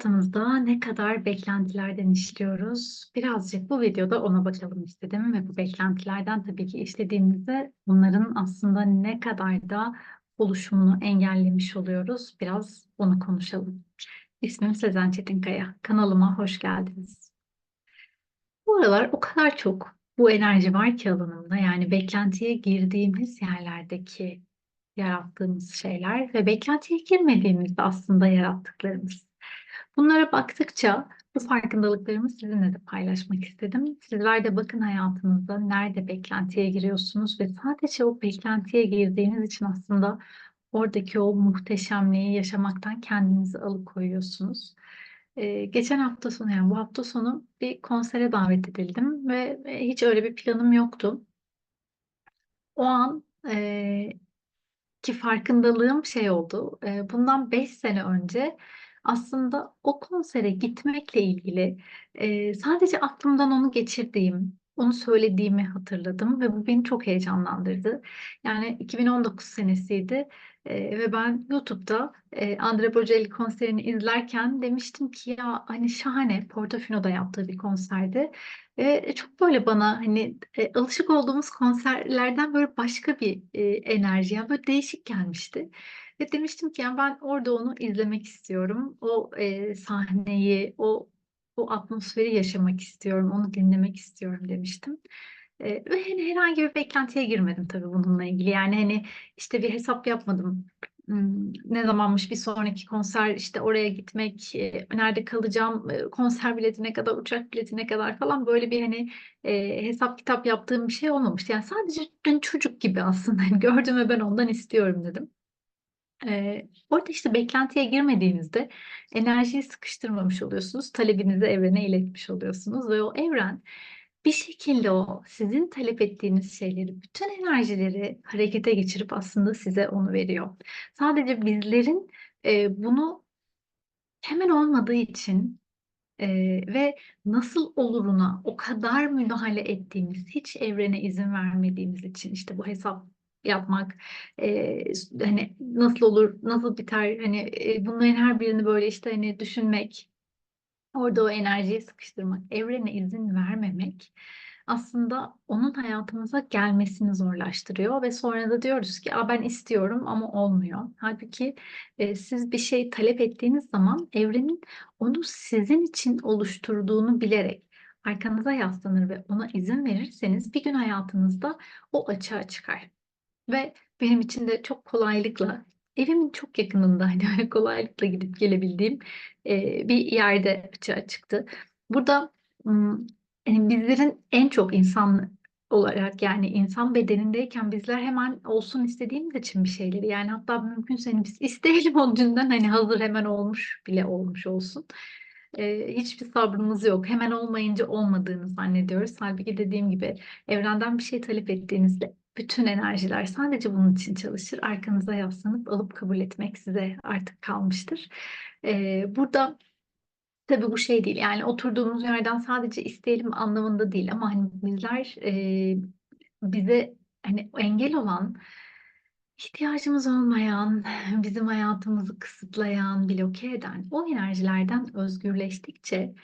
Hayatımızda ne kadar beklentilerden işliyoruz? Birazcık bu videoda ona bakalım istedim ve bu beklentilerden tabii ki işlediğimizde bunların aslında ne kadar da oluşumunu engellemiş oluyoruz. Biraz onu konuşalım. İsmim Sezen Çetinkaya. Kanalıma hoş geldiniz. Bu aralar o kadar çok bu enerji var ki alanımda. Yani beklentiye girdiğimiz yerlerdeki yarattığımız şeyler ve beklentiye girmediğimizde aslında yarattıklarımız. Bunlara baktıkça bu farkındalıklarımı sizinle de paylaşmak istedim. Sizler de bakın hayatınızda nerede beklentiye giriyorsunuz ve sadece o beklentiye girdiğiniz için aslında oradaki o muhteşemliği yaşamaktan kendinizi alıkoyuyorsunuz. Ee, geçen hafta sonu yani bu hafta sonu bir konsere davet edildim ve hiç öyle bir planım yoktu. O an e, ki farkındalığım şey oldu. E, bundan 5 sene önce aslında o konsere gitmekle ilgili e, sadece aklımdan onu geçirdiğim, onu söylediğimi hatırladım ve bu beni çok heyecanlandırdı. Yani 2019 senesiydi e, ve ben YouTube'da e, Andre Bocelli konserini izlerken demiştim ki ya hani şahane Portofino'da yaptığı bir konserdi ve çok böyle bana hani e, alışık olduğumuz konserlerden böyle başka bir e, enerji, yani böyle değişik gelmişti. Ve demiştim ki yani ben orada onu izlemek istiyorum. O e, sahneyi, o o atmosferi yaşamak istiyorum, onu dinlemek istiyorum demiştim. E, ve hani herhangi bir beklentiye girmedim tabii bununla ilgili. Yani hani işte bir hesap yapmadım. Hmm, ne zamanmış bir sonraki konser işte oraya gitmek, e, nerede kalacağım, e, konser biletine kadar, uçak biletine kadar falan böyle bir hani e, hesap kitap yaptığım bir şey olmamıştı. Yani sadece hani çocuk gibi aslında hani gördüm ve ben ondan istiyorum dedim. Orada işte beklentiye girmediğinizde enerjiyi sıkıştırmamış oluyorsunuz. Talebinizi evrene iletmiş oluyorsunuz ve o evren bir şekilde o sizin talep ettiğiniz şeyleri, bütün enerjileri harekete geçirip aslında size onu veriyor. Sadece bizlerin bunu hemen olmadığı için ve nasıl oluruna o kadar müdahale ettiğimiz, hiç evrene izin vermediğimiz için işte bu hesap yapmak e, hani nasıl olur nasıl biter hani e, bunların her birini böyle işte hani düşünmek orada o enerjiyi sıkıştırmak evrene izin vermemek aslında onun hayatımıza gelmesini zorlaştırıyor ve sonra da diyoruz ki ben istiyorum ama olmuyor. Halbuki e, siz bir şey talep ettiğiniz zaman evrenin onu sizin için oluşturduğunu bilerek arkanıza yaslanır ve ona izin verirseniz bir gün hayatınızda o açığa çıkar. Ve benim için de çok kolaylıkla evimin çok yakınında hani öyle kolaylıkla gidip gelebildiğim e, bir yerde açığa çıktı. Burada yani bizlerin en çok insan olarak yani insan bedenindeyken bizler hemen olsun istediğimiz için bir şeyleri yani hatta mümkünse hani biz isteyelim o dünden hani hazır hemen olmuş bile olmuş olsun. Ee, hiçbir sabrımız yok. Hemen olmayınca olmadığını zannediyoruz. Halbuki dediğim gibi evrenden bir şey talep ettiğinizde bütün enerjiler sadece bunun için çalışır. Arkanıza yaslanıp alıp kabul etmek size artık kalmıştır. Ee, burada tabii bu şey değil. Yani oturduğumuz yerden sadece isteyelim anlamında değil ama hani bizler e, bize hani engel olan ihtiyacımız olmayan, bizim hayatımızı kısıtlayan, bloke eden o enerjilerden özgürleştikçe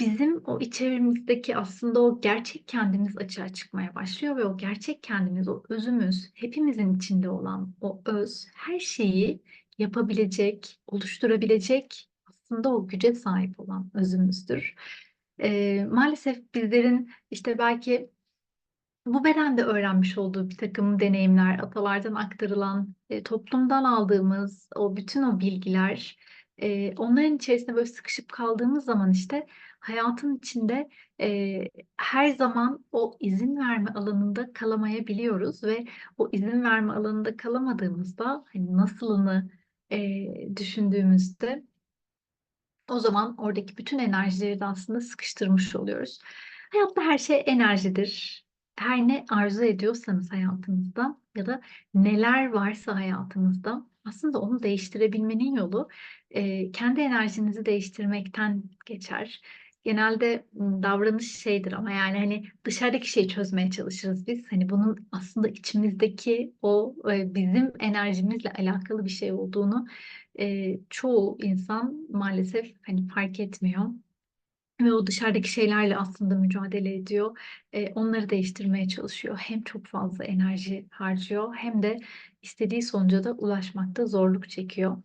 bizim o içerimizdeki aslında o gerçek kendimiz açığa çıkmaya başlıyor ve o gerçek kendimiz, o özümüz, hepimizin içinde olan o öz her şeyi yapabilecek, oluşturabilecek aslında o güce sahip olan özümüzdür. Ee, maalesef bizlerin işte belki bu bedende öğrenmiş olduğu bir takım deneyimler, atalardan aktarılan, e, toplumdan aldığımız o bütün o bilgiler, e, onların içerisinde böyle sıkışıp kaldığımız zaman işte hayatın içinde e, her zaman o izin verme alanında kalamayabiliyoruz ve o izin verme alanında kalamadığımızda hani nasılını e, düşündüğümüzde o zaman oradaki bütün enerjileri de aslında sıkıştırmış oluyoruz. Hayatta her şey enerjidir. Her ne arzu ediyorsanız hayatınızda ya da neler varsa hayatınızda aslında onu değiştirebilmenin yolu e, kendi enerjinizi değiştirmekten geçer. Genelde davranış şeydir ama yani hani dışarıdaki şeyi çözmeye çalışırız biz. Hani bunun aslında içimizdeki o e, bizim enerjimizle alakalı bir şey olduğunu e, çoğu insan maalesef hani fark etmiyor. Ve o dışarıdaki şeylerle aslında mücadele ediyor. E, onları değiştirmeye çalışıyor. Hem çok fazla enerji harcıyor hem de istediği sonuca da ulaşmakta zorluk çekiyor.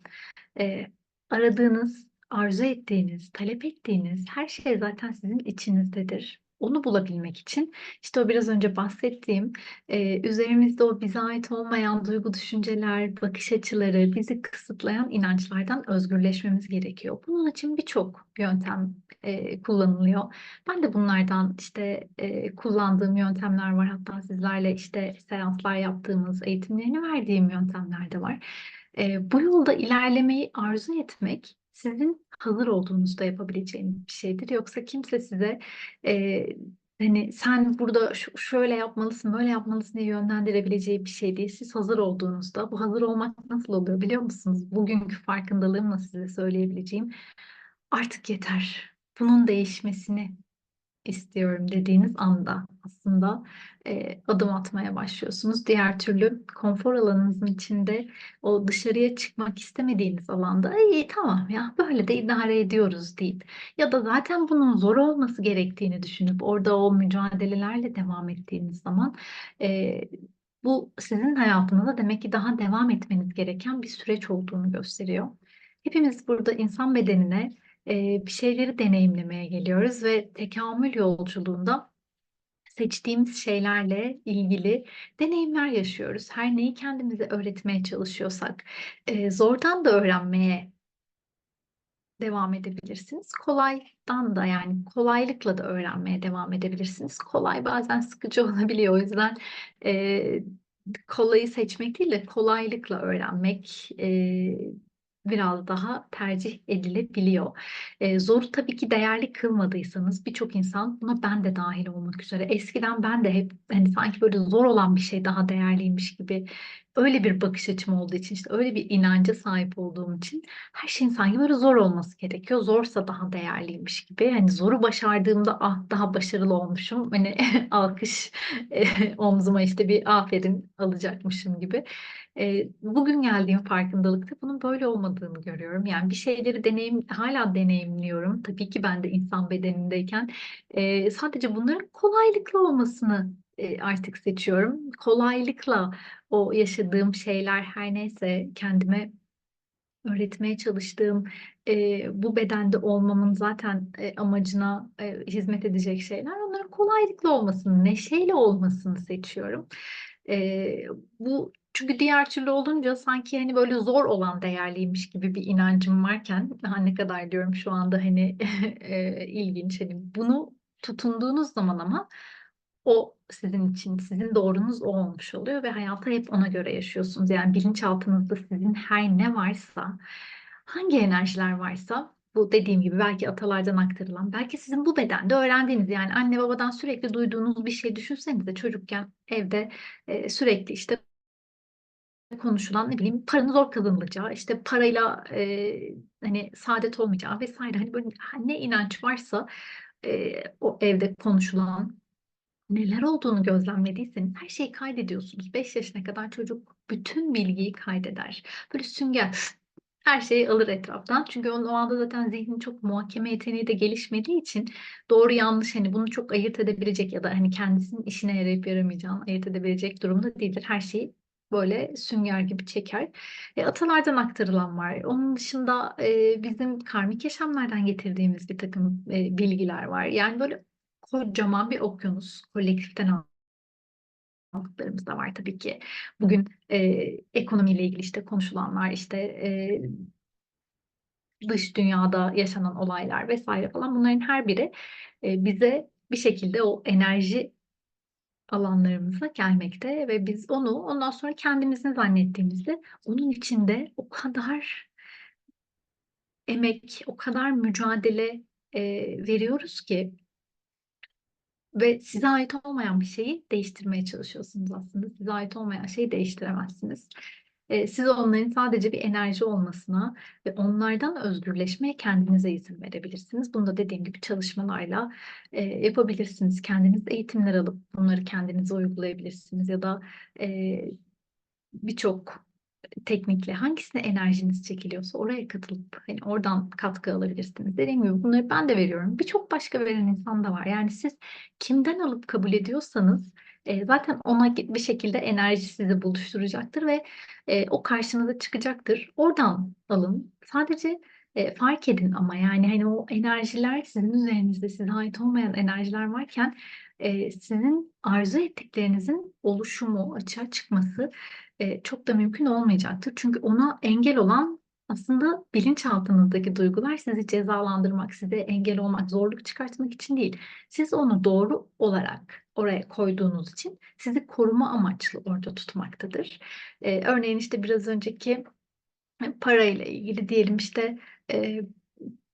E, aradığınız, arzu ettiğiniz, talep ettiğiniz her şey zaten sizin içinizdedir. Onu bulabilmek için işte o biraz önce bahsettiğim e, üzerimizde o bize ait olmayan duygu, düşünceler, bakış açıları, bizi kısıtlayan inançlardan özgürleşmemiz gerekiyor. Bunun için birçok yöntem e, kullanılıyor. Ben de bunlardan işte e, kullandığım yöntemler var. Hatta sizlerle işte seanslar yaptığımız, eğitimlerini verdiğim yöntemler de var. E, bu yolda ilerlemeyi arzu etmek sizin hazır olduğunuzda yapabileceğiniz bir şeydir. Yoksa kimse size e, hani sen burada şöyle yapmalısın, böyle yapmalısın diye yönlendirebileceği bir şey değil. Siz hazır olduğunuzda, bu hazır olmak nasıl oluyor biliyor musunuz? Bugünkü farkındalığımla size söyleyebileceğim artık yeter. Bunun değişmesini istiyorum dediğiniz anda aslında e, adım atmaya başlıyorsunuz. Diğer türlü konfor alanınızın içinde o dışarıya çıkmak istemediğiniz alanda iyi tamam ya böyle de idare ediyoruz deyip ya da zaten bunun zor olması gerektiğini düşünüp orada o mücadelelerle devam ettiğiniz zaman e, bu sizin hayatınızda demek ki daha devam etmeniz gereken bir süreç olduğunu gösteriyor. Hepimiz burada insan bedenine e, bir şeyleri deneyimlemeye geliyoruz ve tekamül yolculuğunda seçtiğimiz şeylerle ilgili deneyimler yaşıyoruz. Her neyi kendimize öğretmeye çalışıyorsak, e, zordan da öğrenmeye devam edebilirsiniz. Kolaydan da yani kolaylıkla da öğrenmeye devam edebilirsiniz. Kolay bazen sıkıcı olabiliyor. O yüzden e, kolayı seçmek değil de kolaylıkla öğrenmek e, biraz daha tercih edilebiliyor. E, zoru tabii ki değerli kılmadıysanız birçok insan buna ben de dahil olmak üzere. Eskiden ben de hep hani sanki böyle zor olan bir şey daha değerliymiş gibi öyle bir bakış açım olduğu için işte öyle bir inanca sahip olduğum için her şeyin sanki böyle zor olması gerekiyor. Zorsa daha değerliymiş gibi. Hani zoru başardığımda ah daha başarılı olmuşum. Hani alkış omzuma işte bir aferin alacakmışım gibi. E, bugün geldiğim farkındalıkta bunun böyle olmadığını görüyorum. Yani bir şeyleri deneyim hala deneyimliyorum. Tabii ki ben de insan bedenindeyken e, sadece bunların kolaylıkla olmasını e, artık seçiyorum. Kolaylıkla o yaşadığım şeyler her neyse kendime öğretmeye çalıştığım e, bu bedende olmamın zaten e, amacına e, hizmet edecek şeyler onların kolaylıkla olmasını, neşeyle olmasını seçiyorum. E, bu çünkü diğer türlü olunca sanki hani böyle zor olan değerliymiş gibi bir inancım varken daha ne kadar? diyorum. Şu anda hani e, ilginç. Hani bunu tutunduğunuz zaman ama o sizin için, sizin doğrunuz o olmuş oluyor ve hayatı hep ona göre yaşıyorsunuz. Yani bilinçaltınızda sizin her ne varsa, hangi enerjiler varsa bu dediğim gibi belki atalardan aktarılan, belki sizin bu bedende öğrendiğiniz yani anne babadan sürekli duyduğunuz bir şey düşünsenize. Çocukken evde e, sürekli işte konuşulan ne bileyim paranın zor kazanılacağı, işte parayla e, hani saadet olmayacağı vesaire hani böyle ne inanç varsa e, o evde konuşulan neler olduğunu gözlemlediyseniz her şeyi kaydediyorsunuz. 5 yaşına kadar çocuk bütün bilgiyi kaydeder. Böyle sünger her şeyi alır etraftan. Çünkü onun o anda zaten zihnin çok muhakeme yeteneği de gelişmediği için doğru yanlış hani bunu çok ayırt edebilecek ya da hani kendisinin işine yarayıp yaramayacağını ayırt edebilecek durumda değildir. Her şeyi böyle sünger gibi çeker. E, atalardan aktarılan var. Onun dışında e, bizim karmik yaşamlardan getirdiğimiz bir takım e, bilgiler var. Yani böyle kocaman bir okyanus kolektiften aldıklarımız da var tabii ki. Bugün e, ekonomiyle ilgili işte konuşulanlar, işte e, dış dünyada yaşanan olaylar vesaire falan bunların her biri e, bize bir şekilde o enerji alanlarımıza gelmekte ve biz onu ondan sonra kendimizin zannettiğimizde onun içinde o kadar emek, o kadar mücadele e, veriyoruz ki ve size ait olmayan bir şeyi değiştirmeye çalışıyorsunuz aslında. Size ait olmayan şeyi değiştiremezsiniz. E, siz onların sadece bir enerji olmasına ve onlardan özgürleşmeye kendinize izin verebilirsiniz. Bunu da dediğim gibi çalışmalarla e, yapabilirsiniz. Kendiniz eğitimler alıp bunları kendinize uygulayabilirsiniz ya da e, birçok teknikle hangisine enerjiniz çekiliyorsa oraya katılıp hani oradan katkı alabilirsiniz. Dediğim gibi bunları ben de veriyorum. Birçok başka veren insan da var. Yani siz kimden alıp kabul ediyorsanız e, zaten ona bir şekilde enerji sizi buluşturacaktır ve e, o karşınıza çıkacaktır. Oradan alın. Sadece e, fark edin ama yani hani o enerjiler sizin üzerinizde size ait olmayan enerjiler varken e, sizin arzu ettiklerinizin oluşumu, açığa çıkması e, çok da mümkün olmayacaktır. Çünkü ona engel olan aslında bilinçaltınızdaki duygular sizi cezalandırmak, size engel olmak, zorluk çıkartmak için değil. Siz onu doğru olarak oraya koyduğunuz için sizi koruma amaçlı orada tutmaktadır. E, örneğin işte biraz önceki parayla ilgili diyelim işte e,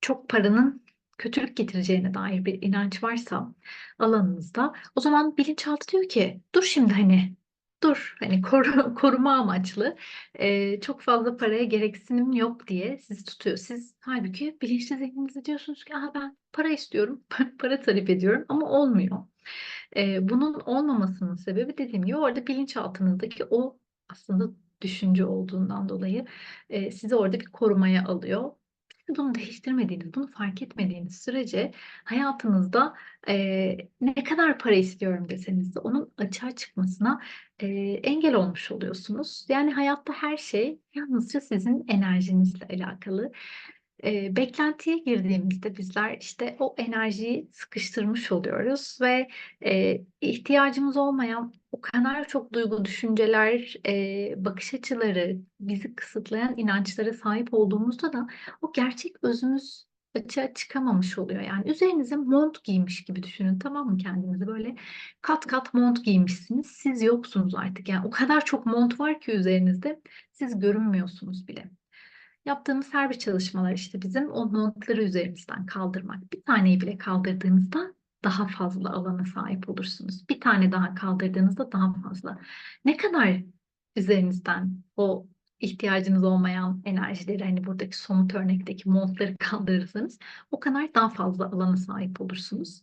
çok paranın kötülük getireceğine dair bir inanç varsa alanınızda o zaman bilinçaltı diyor ki dur şimdi hani dur hani koru, koruma amaçlı e, çok fazla paraya gereksinim yok diye sizi tutuyor. Siz halbuki bilinçli zihninizde diyorsunuz ki Aha, ben para istiyorum, para talep ediyorum ama olmuyor. E, bunun olmamasının sebebi dediğim gibi orada bilinçaltınızdaki o aslında düşünce olduğundan dolayı e, sizi orada bir korumaya alıyor bunu değiştirmediğiniz, bunu fark etmediğiniz sürece hayatınızda e, ne kadar para istiyorum deseniz de onun açığa çıkmasına e, engel olmuş oluyorsunuz. Yani hayatta her şey yalnızca sizin enerjinizle alakalı. E, beklentiye girdiğimizde bizler işte o enerjiyi sıkıştırmış oluyoruz ve e, ihtiyacımız olmayan o kadar çok duygu, düşünceler, e, bakış açıları, bizi kısıtlayan inançlara sahip olduğumuzda da o gerçek özümüz açığa çıkamamış oluyor. Yani üzerinize mont giymiş gibi düşünün tamam mı kendinizi böyle kat kat mont giymişsiniz. Siz yoksunuz artık. Yani o kadar çok mont var ki üzerinizde siz görünmüyorsunuz bile. Yaptığımız her bir çalışmalar işte bizim o montları üzerimizden kaldırmak. Bir taneyi bile kaldırdığınızda daha fazla alana sahip olursunuz. Bir tane daha kaldırdığınızda daha fazla. Ne kadar üzerinizden o ihtiyacınız olmayan enerjileri hani buradaki somut örnekteki montları kaldırırsanız o kadar daha fazla alana sahip olursunuz.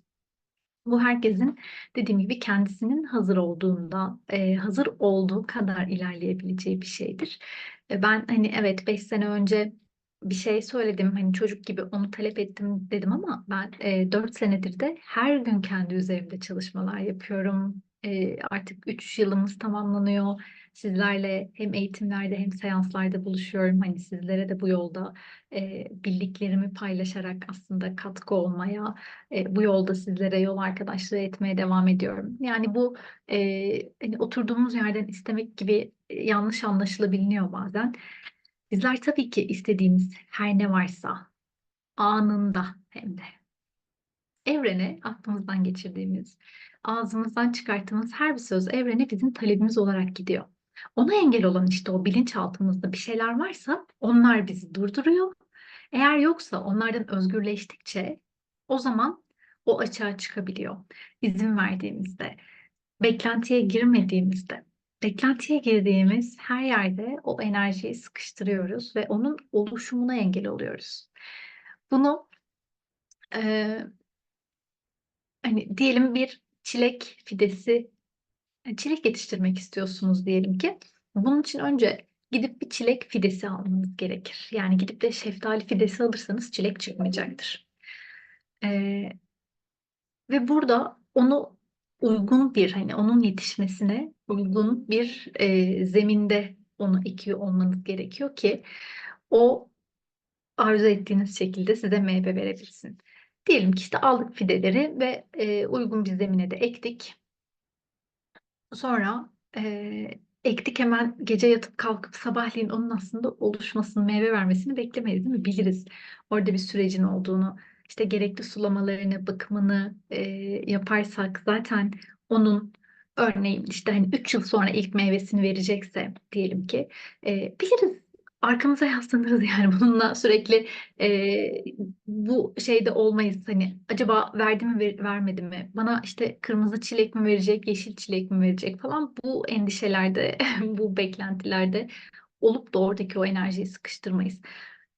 Bu herkesin dediğim gibi kendisinin hazır olduğunda, e, hazır olduğu kadar ilerleyebileceği bir şeydir. E, ben hani evet 5 sene önce bir şey söyledim hani çocuk gibi onu talep ettim dedim ama ben e, 4 senedir de her gün kendi üzerimde çalışmalar yapıyorum. E, artık 3 yılımız tamamlanıyor. Sizlerle hem eğitimlerde hem seanslarda buluşuyorum. Hani sizlere de bu yolda e, bildiklerimi paylaşarak aslında katkı olmaya, e, bu yolda sizlere yol arkadaşlığı etmeye devam ediyorum. Yani bu e, hani oturduğumuz yerden istemek gibi yanlış anlaşılabiliyor bazen. Bizler tabii ki istediğimiz her ne varsa anında hem de evrene aklımızdan geçirdiğimiz, ağzımızdan çıkarttığımız her bir söz evrene bizim talebimiz olarak gidiyor. Ona engel olan işte o bilinçaltımızda bir şeyler varsa onlar bizi durduruyor. Eğer yoksa onlardan özgürleştikçe o zaman o açığa çıkabiliyor. İzin verdiğimizde, beklentiye girmediğimizde. Beklentiye girdiğimiz her yerde o enerjiyi sıkıştırıyoruz ve onun oluşumuna engel oluyoruz. Bunu e, hani diyelim bir çilek fidesi çilek yetiştirmek istiyorsunuz diyelim ki. Bunun için önce gidip bir çilek fidesi almanız gerekir. Yani gidip de şeftali fidesi alırsanız çilek çıkmayacaktır. Ee, ve burada onu uygun bir hani onun yetişmesine uygun bir e, zeminde onu ekiyor olmanız gerekiyor ki o arzu ettiğiniz şekilde size meyve verebilsin. Diyelim ki işte aldık fideleri ve e, uygun bir zemine de ektik. Sonra e, ektik hemen gece yatıp kalkıp sabahleyin onun aslında oluşmasını, meyve vermesini beklemeyiz değil mi? Biliriz orada bir sürecin olduğunu. İşte gerekli sulamalarını, bakımını e, yaparsak zaten onun örneğin işte hani 3 yıl sonra ilk meyvesini verecekse diyelim ki e, biliriz arkamıza yaslanırız yani bununla sürekli e, bu şeyde olmayız hani acaba verdi mi ver, vermedi mi bana işte kırmızı çilek mi verecek yeşil çilek mi verecek falan bu endişelerde bu beklentilerde olup da oradaki o enerjiyi sıkıştırmayız.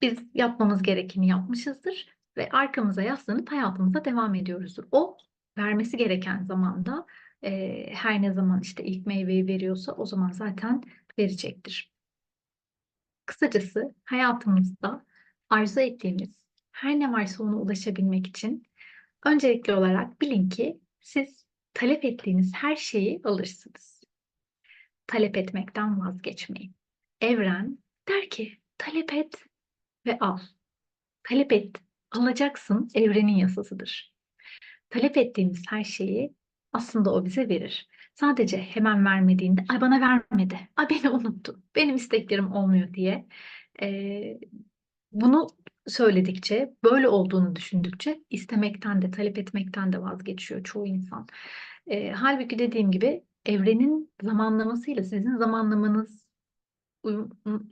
Biz yapmamız gerekeni yapmışızdır ve arkamıza yaslanıp hayatımıza devam ediyoruzdur. O vermesi gereken zamanda e, her ne zaman işte ilk meyveyi veriyorsa o zaman zaten verecektir. Kısacası hayatımızda arzu ettiğimiz her ne varsa ona ulaşabilmek için öncelikli olarak bilin ki siz talep ettiğiniz her şeyi alırsınız. Talep etmekten vazgeçmeyin. Evren der ki talep et ve al. Talep et, alacaksın evrenin yasasıdır. Talep ettiğimiz her şeyi aslında o bize verir. Sadece hemen vermediğinde ay bana vermedi, ay beni unuttu, benim isteklerim olmuyor. diye e, bunu söyledikçe, böyle olduğunu düşündükçe istemekten de, talep etmekten de vazgeçiyor çoğu insan. E, halbuki dediğim gibi evrenin zamanlamasıyla sizin zamanlamanız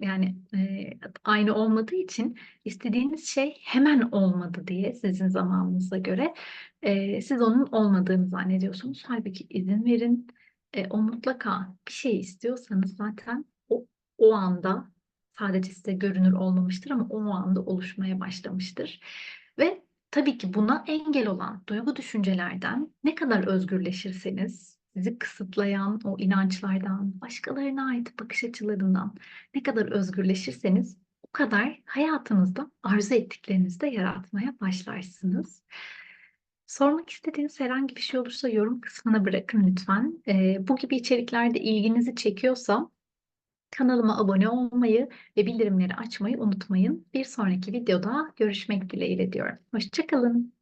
yani e, aynı olmadığı için istediğiniz şey hemen olmadı diye sizin zamanınıza göre e, siz onun olmadığını zannediyorsunuz. Halbuki izin verin. E, o mutlaka bir şey istiyorsanız zaten o, o anda sadece size görünür olmamıştır ama o anda oluşmaya başlamıştır. Ve tabii ki buna engel olan duygu düşüncelerden ne kadar özgürleşirseniz sizi kısıtlayan o inançlardan, başkalarına ait bakış açılarından ne kadar özgürleşirseniz o kadar hayatınızda arzu ettiklerinizi de yaratmaya başlarsınız. Sormak istediğiniz herhangi bir şey olursa yorum kısmına bırakın lütfen. Ee, bu gibi içeriklerde ilginizi çekiyorsa kanalıma abone olmayı ve bildirimleri açmayı unutmayın. Bir sonraki videoda görüşmek dileğiyle diyorum. Hoşçakalın.